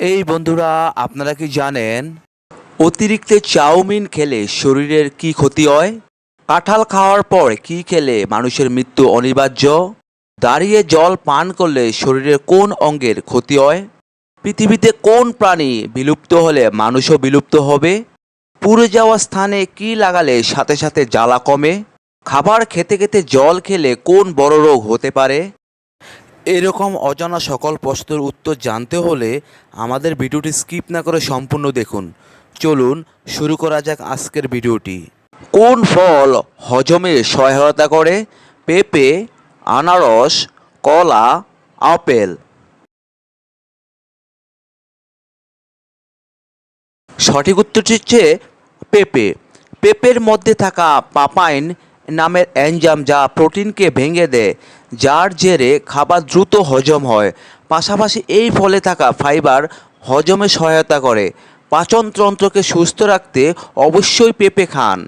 এই বন্ধুরা, আপনারা কি জানেন অতিরিক্ত চাউমিন খেলে শরীরের কি ক্ষতি হয়? কাঁঠাল খাওয়ার পর কি খেলে মানুষের মৃত্যু অনিবার্য? দাঁড়িয়ে জল পান করলে শরীরের কোন অঙ্গের ক্ষতি হয়? পৃথিবীতে কোন প্রাণী বিলুপ্ত হলে মানুষও বিলুপ্ত হবে? পুড়ে যাওয়া স্থানে কি লাগালে সাথে সাথে জ্বালা কমে? খাবার খেতে খেতে জল খেলে কোন বড় রোগ হতে পারে? এরকম অজানা সকল প্রশ্নের উত্তর জানতে হলে আমাদের ভিডিওটি স্কিপ না করে সম্পূর্ণ দেখুন। চলুন শুরু করা যাক আজকের ভিডিওটি। কোন ফল হজমে সহায়তা করে? পেঁপে, আনারস, কলা, আপেল। সঠিক উত্তরটি হচ্ছে পেঁপে। পেঁপের মধ্যে থাকা পাপাইন নামের এনজাম যা প্রোটিনকে ভেঙে দেয় যার জেরে খাবার দ্রুত হজম হয়। পাশাপাশি এই ফলে থাকা ফাইবার হজমে সহায়তা করে। পাচনতন্ত্রকে সুস্থ রাখতে অবশ্যই পেঁপে খান।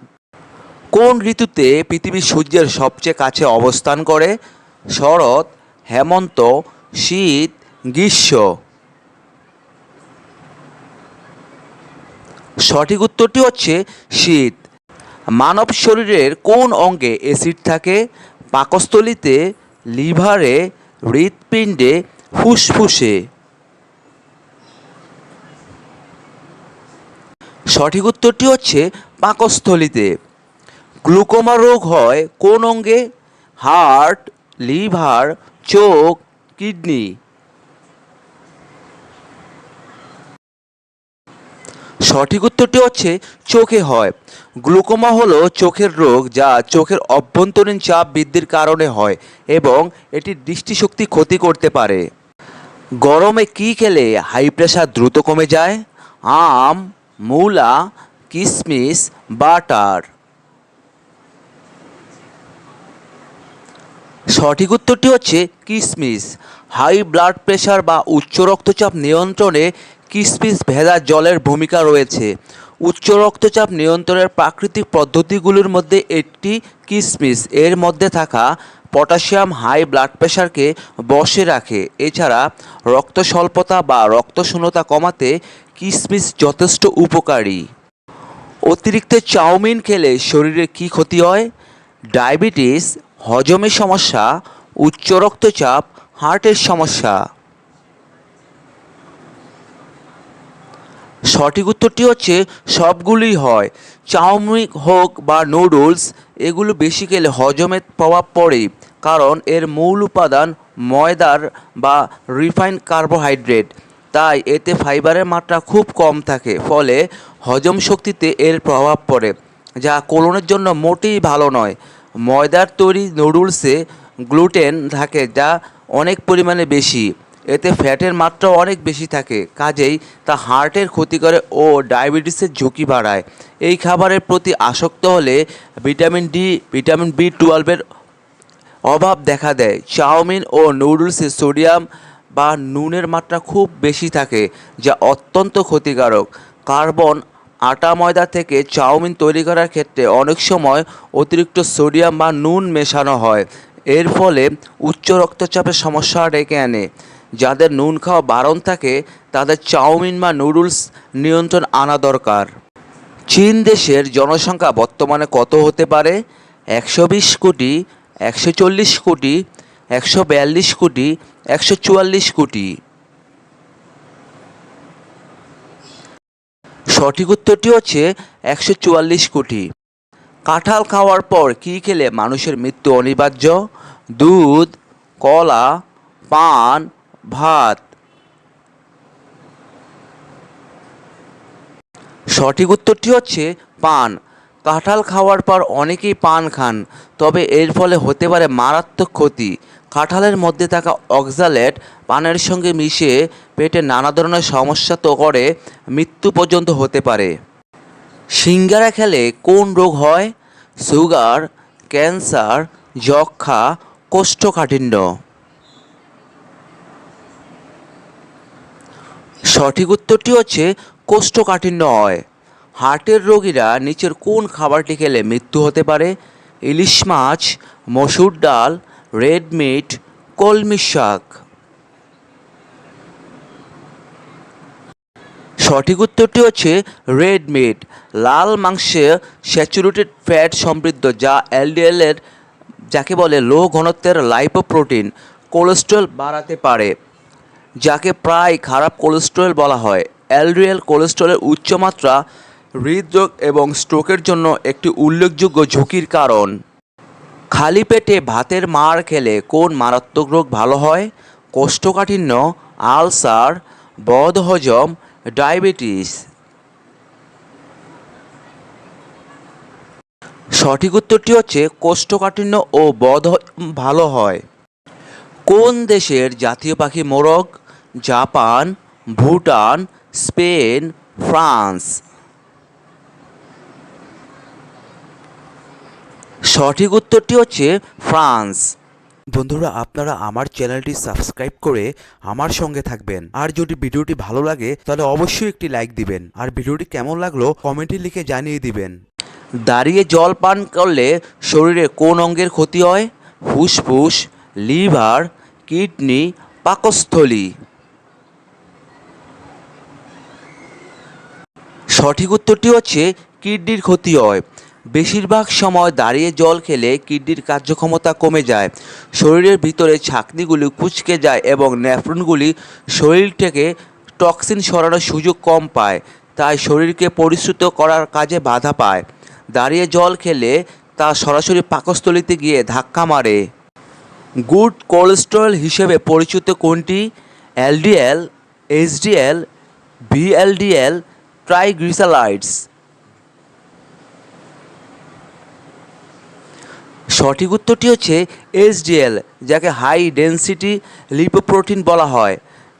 কোন ঋতুতে পৃথিবী সূর্যের সবচেয়ে কাছে অবস্থান করে? শরৎ, হেমন্ত, শীত, গ্রীষ্ম। সঠিক উত্তরটি হচ্ছে শীত। মানব শরীরের কোন অঙ্গে অ্যাসিড থাকে? পাকস্থলিতে লিভারে হৃৎপিণ্ডে ফুসফুসে সঠিক উত্তরটি হচ্ছে পাকস্থলিতে। গ্লুকোমা রোগ হয় কোন অঙ্গে? হার্ট, লিভার, চোখ, কিডনি। সঠিক উত্তরটি হচ্ছে চোখে হয়। গ্লুকোমা হলো চোখের রোগ যা চোখের অভ্যন্তরীণ চাপ বৃদ্ধির কারণে হয় এবং এটি দৃষ্টিশক্তি ক্ষতি করতে পারে। গরমে কি খেলে হাই প্রেশার দ্রুত কমে যায়? আম, মূলা কিশমিশ বাটার। সঠিক উত্তরটি হচ্ছে কিশমিশ হাই ব্লাড প্রেশার বা উচ্চ রক্তচাপ নিয়ন্ত্রণে কিশমিশ ভেজা জলের ভূমিকা রয়েছে। উচ্চ রক্তচাপ নিয়ন্ত্রণের প্রাকৃতিক পদ্ধতিগুলির মধ্যে একটি কিসমিস। এর মধ্যে থাকা পটাশিয়াম হাই ব্লাড প্রেশারকে বশে রাখে। এছাড়া রক্ত স্বল্পতা বা রক্তশূন্যতা কমাতে কিসমিস যথেষ্ট উপকারী। অতিরিক্ত চাউমিন খেলে শরীরে কী ক্ষতি হয়? ডায়াবেটিস হজমের সমস্যা, উচ্চ রক্তচাপ, হার্টের সমস্যা। সঠিক উত্তরটি হচ্ছে সবগুলোই হয়। চাউমিন হোক বা নুডলস, এগুলো বেশি খেলে হজমের প্রভাব পড়ে কারণ এর মূল উপাদান ময়দার বা রিফাইন্ড কার্বোহাইড্রেট তাই এতে ফাইবারের মাত্রা খুব কম থাকে, ফলে হজম শক্তিতে এর প্রভাব পড়ে, যা কোলনের জন্য মোটেই ভালো নয়। ময়দার তৈরি নুডলসে গ্লুটেন থাকে, যা অনেক পরিমাণে বেশি। এতে ফ্যাটের মাত্রা অনেক বেশি থাকে। কাজেই তা হার্টের ক্ষতি করে ও ডায়াবেটিসের ঝুঁকি বাড়ায়। এই খাবারের প্রতি আসক্ত হলে ভিটামিন ডি, ভিটামিন বি টুয়েলভের অভাব দেখা দেয়। চাউমিন ও নুডলসে সোডিয়াম বা নুনের মাত্রা খুব বেশি থাকে, যা অত্যন্ত ক্ষতিকারক। কার্বন, আটা ময়দা থেকে চাউমিন তৈরি করার ক্ষেত্রে অনেক সময় অতিরিক্ত সোডিয়াম বা নুন মেশানো হয়। এর ফলে উচ্চ রক্তচাপের সমস্যা ডেকে আনে। যাদের নুন খাওয়া বারণ থাকে, তাদের চাউমিন বা নুডলস নিয়ন্ত্রণ আনা দরকার। চীন দেশের জনসংখ্যা বর্তমানে কত হতে পারে? একশো বিশ কোটি, একশো চল্লিশ কোটি, একশো বিয়াল্লিশ কোটি, একশো চুয়াল্লিশ কোটি। সঠিক উত্তরটি হচ্ছে একশো চুয়াল্লিশ কোটি। কাঁঠাল খাওয়ার পর কী খেলে মানুষের মৃত্যু অনিবার্য? দুধ, কলা, পান ভাত। সঠিক উত্তরটি হচ্ছে পান। কাঁঠাল খাওয়ার পর অনেকেই পান খান, তবে এর ফলে হতে পারে মারাত্মক ক্ষতি। কাঁঠালের মধ্যে থাকা অক্সালেট পানের সঙ্গে মিশে পেটে নানা ধরনের সমস্যা তো করে, মৃত্যু পর্যন্ত হতে পারে। সিঙ্গারা খেলে কোন রোগ হয়? সুগার, ক্যান্সার যক্ষা কোষ্ঠকাঠিন্য। সঠিক উত্তরটি হচ্ছে কোষ্ঠকাঠিন্য হয়। হার্টের রোগীরা নিচের কোন খাবারটি খেলে মৃত্যু হতে পারে? ইলিশ মাছ, মসুর ডাল, রেড মিট, কলমি শাক। সঠিক উত্তরটি হচ্ছে রেড মিট। লাল মাংসে স্যাচুরেটেড ফ্যাট সমৃদ্ধ, যা এলডিএল এর যাকে বলে লো ঘনত্বের লাইপোপ্রোটিন, কোলেস্ট্রল বাড়াতে পারে। যাকে প্রায় খারাপ কোলেস্ট্রল বলা হয়। এলডিএল কোলেস্ট্রলের উচ্চমাত্রা হৃদরোগ এবং স্ট্রোকের জন্য একটি উল্লেখযোগ্য ঝুঁকির কারণ। খালি পেটে ভাতের মার খেলে কোন মারাত্মক রোগ ভালো হয়? কোষ্ঠকাঠিন্য, আলসার, বদহজম, ডায়াবেটিস। সঠিক উত্তরটি হচ্ছে কোষ্ঠকাঠিন্য ও বদ ভালো হয়। কোন দেশের জাতীয় পাখি মোরগ? Japan Bhutan Spain France. সঠিক উত্তরটি হচ্ছে ফ্রান্স। বন্ধুরা আপনারা আমার চ্যানেলটি সাবস্ক্রাইব করে আমার সঙ্গে থাকবেন। আর যদি ভিডিওটি ভালো লাগে তাহলে অবশ্যই একটি লাইক দিবেন। আর ভিডিওটি কেমন লাগল কমেন্টে লিখে জানিয়ে দিবেন। দাঁড়িয়ে জল পান করলে শরীরে কোন অঙ্গের ক্ষতি হয়? ফুসফুস লিভার কিডনি পাকস্থলী। সঠিক উত্তরটি হচ্ছে কিডনির ক্ষতি হয়। বেশিরভাগ সময় দাঁড়িয়ে জল খেলে কিডনির কার্যক্ষমতা কমে যায়। শরীরের ভিতরে ছাকনিগুলি কুচকে যায় এবং ন্যাফ্রনগুলি শরীর থেকে টক্সিন সরানোর সুযোগ কম পায়, তাই শরীরকে পরিশ্রুত করার কাজে বাধা পায়। দাঁড়িয়ে জল খেলে তা সরাসরি পাকস্থলিতে গিয়ে ধাক্কা মারে। গুড কোলেস্টেরল হিসেবে পরিচিত কোনটি? LDL, HDL, VLDL, triglycerides. সঠিক উত্তরটি হচ্ছে এইচডিএল, যাকে হাই ডেনসিটি লিপোপ্রোটিন বলা হয়,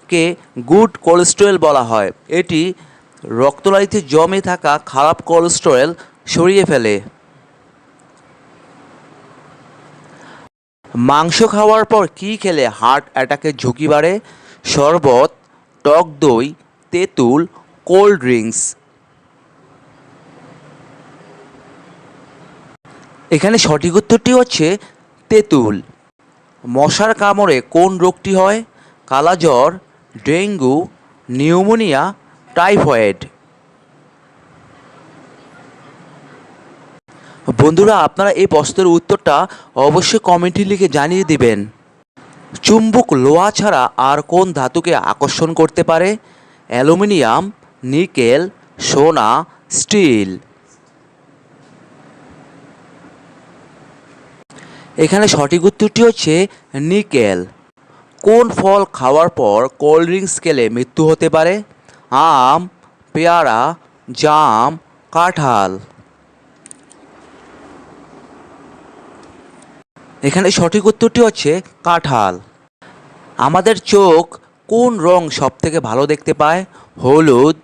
কে গুড কোলেস্টেরল বলা হয়। এটি রক্তনালীতে জমে থাকা খারাপ কোলেস্টেরল সরিয়ে ফেলে। মাংস খাওয়ার পর কী খেলে হার্ট অ্যাটাকের ঝুঁকি বাড়ে? শরবত, টক দই, তেঁতুল কোল্ড ড্রিঙ্কস এখানে সঠিক উত্তরটি হচ্ছে তেঁতুল। মশার কামড়ে কোন রোগটি হয়? কালাজ্বর, ডেঙ্গু, নিউমোনিয়া, টাইফয়েড। বন্ধুরা, আপনারা এই প্রশ্নের উত্তরটা অবশ্যই কমেন্টে লিখে জানিয়ে দিবেন। চুম্বক লোহা ছাড়া আর কোন ধাতুকে আকর্ষণ করতে পারে? অ্যালুমিনিয়াম, নিকেল, সোনা, স্টিল। এখানে সঠিক উত্তরটি হচ্ছে নিকেল। কোন ফল খাওয়ার পর কোল্ড ড্রিঙ্কস খেলে মৃত্যু হতে পারে? আম, পেয়ারা, জাম, কাঁঠাল। এখানে সঠিক উত্তরটি হচ্ছে কাঁঠাল। আমাদের চোখ কোন রং সব থেকে ভালো দেখতে পায়? হলুদ,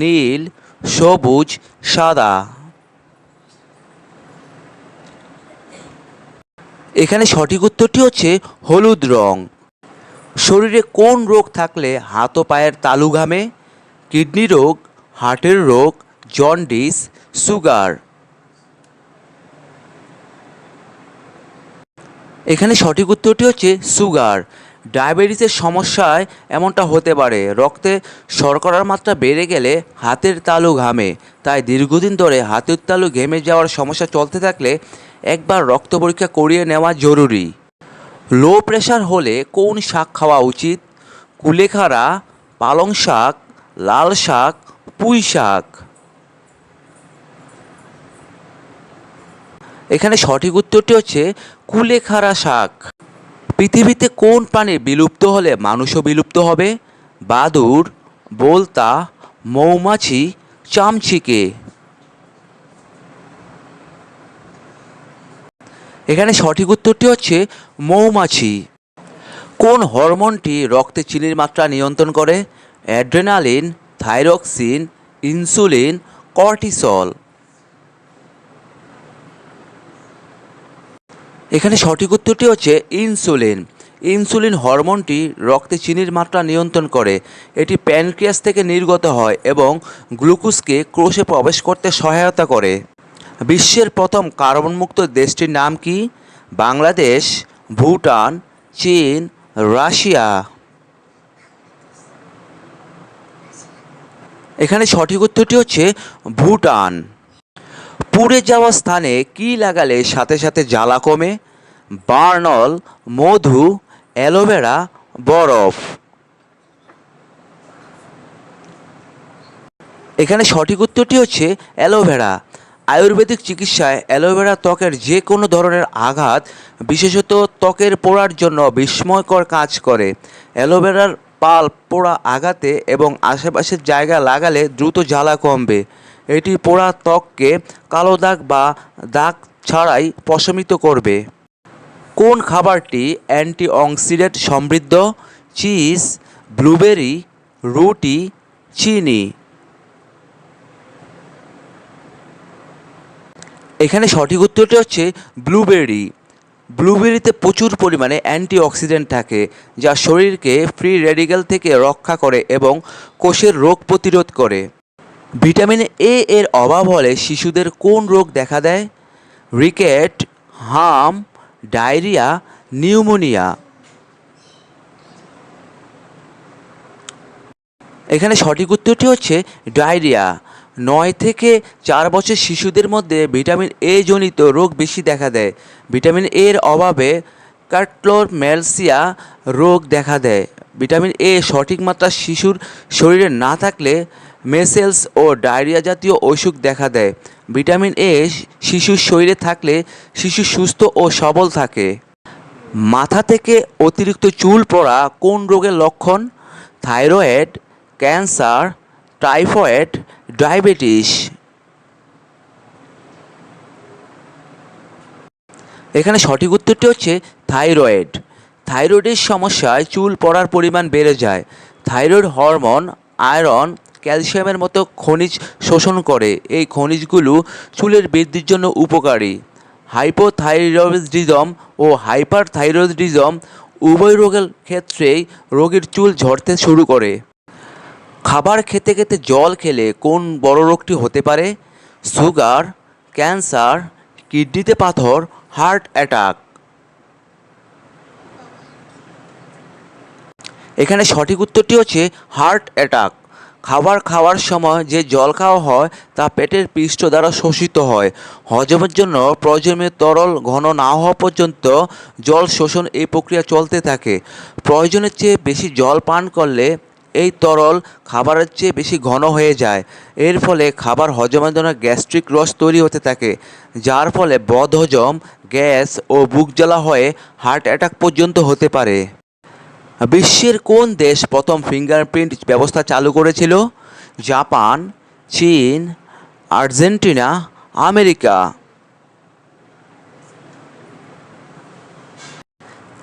নীল, সবুজ, সাদা। এখানে সঠিক উত্তরটি হচ্ছে হলুদ রং। শরীরে কোন রোগ থাকলে হাত ও পায়ের তালু ঘামে কিডনি রোগ, হার্টের রোগ, জন্ডিস, সুগার। এখানে সঠিক উত্তরটি হচ্ছে সুগার। ডায়াবেটিসের সমস্যায় এমনটা হতে পারে। রক্তে শর্করার মাত্রা বেড়ে গেলে হাতের তালু ঘামে। তাই দীর্ঘদিন ধরে হাতের তালু ঘেমে যাওয়ার সমস্যা চলতে থাকলে একবার রক্ত পরীক্ষা করিয়ে নেওয়া জরুরি। লো প্রেশার হলে কোন শাক খাওয়া উচিত? কুলেখাড়া, পালং শাক, লাল শাক, পুঁই শাক। এখানে সঠিক উত্তরটি হচ্ছে কুলেখাড়া শাক। পৃথিবীতে কোন প্রাণী বিলুপ্ত হলে মানুষও বিলুপ্ত হবে? বাদুর বোলতা, মৌমাছি, চামচিকে। এখানে সঠিক উত্তরটি হচ্ছে মৌমাছি। কোন হরমোনটি রক্তে চিনির মাত্রা নিয়ন্ত্রণ করে? Adrenaline, thyroxine, insulin, cortisol. এখানে সঠিক উত্তরটি হচ্ছে ইনসুলিন। ইনসুলিন হরমোনটি রক্তে চিনির মাত্রা নিয়ন্ত্রণ করে। এটি প্যানক্রিয়াস থেকে নির্গত হয় এবং গ্লুকোজকে ক্রোশে প্রবেশ করতে সহায়তা করে। বিশ্বের প্রথম কার্বনমুক্ত দেশটির নাম কি? বাংলাদেশ, ভুটান, চীন, রাশিয়া। এখানে সঠিক উত্তরটি হচ্ছে ভুটান। পুড়ে যাওয়া স্থানে কি লাগালে সাথে সাথে জ্বালা কমে? বার্নল, মধু, অ্যালোভেরা, বরফ। এখানে সঠিক উত্তরটি হচ্ছে অ্যালোভেরা। আয়ুর্বেদিক চিকিৎসায় অ্যালোভেরা ত্বকের যে কোনো ধরনের আঘাত, বিশেষত ত্বকের পোড়ার জন্য বিস্ময়কর কাজ করে। অ্যালোভেরার পাল পোড়া আঘাতে এবং আশেপাশের জায়গা লাগালে দ্রুত জ্বালা কমবে। এটি পোড়া ত্বককে কালো দাগ বা দাগ ছাড়াই প্রশমিত করবে। কোন খাবারটি অ্যান্টিঅক্সিডেন্ট সমৃদ্ধ? চিজ, ব্লুবেরি, রুটি, চিনি। এখানে সঠিক উত্তরটি হচ্ছে ব্লুবেরি। ব্লুবেরিতে প্রচুর পরিমাণে অ্যান্টিঅক্সিডেন্ট থাকে, যা শরীরকে ফ্রি রেডিক্যাল থেকে রক্ষা করে এবং কোষের রোগ প্রতিরোধ করে। ভিটামিন এ এর অভাব হলে শিশুদের কোন রোগ দেখা দেয়? রিকেট, হাম, ডায়রিয়া, নিউমোনিয়া। এখানে সঠিক উত্তরটি হচ্ছে ডায়রিয়া। নয় থেকে চার বছর শিশুদের মধ্যে ভিটামিন এ জনিত রোগ বেশি দেখা দেয়। ভিটামিন এর অভাবে কার্টলোরম্যালসিয়া রোগ দেখা দেয়। ভিটামিন এ সঠিক মাত্রা শিশুর শরীরে না থাকলে মেসেলস ও ডায়রিয়া জাতীয় অসুখ দেখা দেয়। ভিটামিন এ শিশুর শরীরে থাকলে শিশু সুস্থ ও সবল থাকে। মাথা থেকে অতিরিক্ত চুল পড়া কোন রোগের লক্ষণ? Thyroid, cancer, typhoid, diabetes. এখানে সঠিক উত্তরটি হচ্ছে থাইরয়েড। থাইরয়েডের সমস্যায় চুল পড়ার পরিমাণ বেড়ে যায়। থাইরয়েড হরমোন, আয়রন ক্যালসিয়ামের মতো খনিজ শোষণ করে। এই খনিজগুলো চুলের বৃদ্ধির জন্য উপকারী। হাইপোথাইরয়েডিজম ও হাইপারথাইরয়েডিজম উভয় রোগের ক্ষেত্রেই রোগীর চুল ঝরতে শুরু করে। খাবার খেতে খেতে জল খেলে কোন বড় রোগটি হতে পারে? সুগার, ক্যান্সার, কিডনিতে পাথর, হার্ট অ্যাটাক। এখানে সঠিক উত্তরটি হচ্ছে হার্ট অ্যাটাক। খাবার খাওয়ার সময় যে জল খাওয়া হয়, তা পেটের পৃষ্ঠ দ্বারা শোষিত হয়। হজমের জন্য প্রয়োজনীয় তরল ঘন না হওয়া পর্যন্ত জল শোষণ এই প্রক্রিয়া চলতে থাকে। প্রয়োজনের চেয়ে বেশি জল পান করলে এই তরল খাবারের চেয়ে বেশি ঘন হয়ে যায়। এর ফলে খাবার হজমের জন্য গ্যাস্ট্রিক রস তৈরি হতে থাকে, যার ফলে বদহজম, গ্যাস ও বুক জ্বালা হয়ে হার্ট অ্যাটাক পর্যন্ত হতে পারে। বিশ্বের কোন দেশ প্রথম ফিঙ্গারপ্রিন্ট ব্যবস্থা চালু করেছিল? জাপান, চীন, আর্জেন্টিনা, আমেরিকা।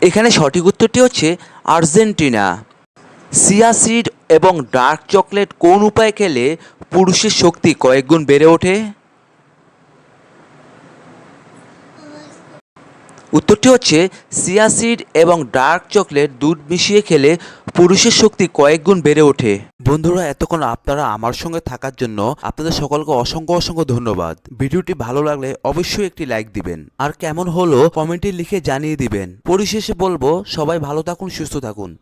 এখানে সঠিক উত্তরটি হচ্ছে আর্জেন্টিনা। সিয়াসিড এবং ডার্ক চকলেট কোন উপায়ে খেলে পুরুষের শক্তি কয়েকগুণ বেড়ে ওঠে? উত্তরটি হচ্ছে সিয়াসিড এবং ডার্ক চকলেট দুধ মিশিয়ে খেলে পুরুষের শক্তি কয়েক গুণ বেড়ে ওঠে। বন্ধুরা, এতক্ষণ আপনারা আমার সঙ্গে থাকার জন্য আপনাদের সকলকে অসংখ্য অসংখ্য ধন্যবাদ। ভিডিওটি ভালো লাগলে অবশ্যই একটি লাইক দিবেন। আর কেমন হলো কমেন্টে লিখে জানিয়ে দিবেন। পরিশেষে বলব, সবাই ভালো থাকুন, সুস্থ থাকুন।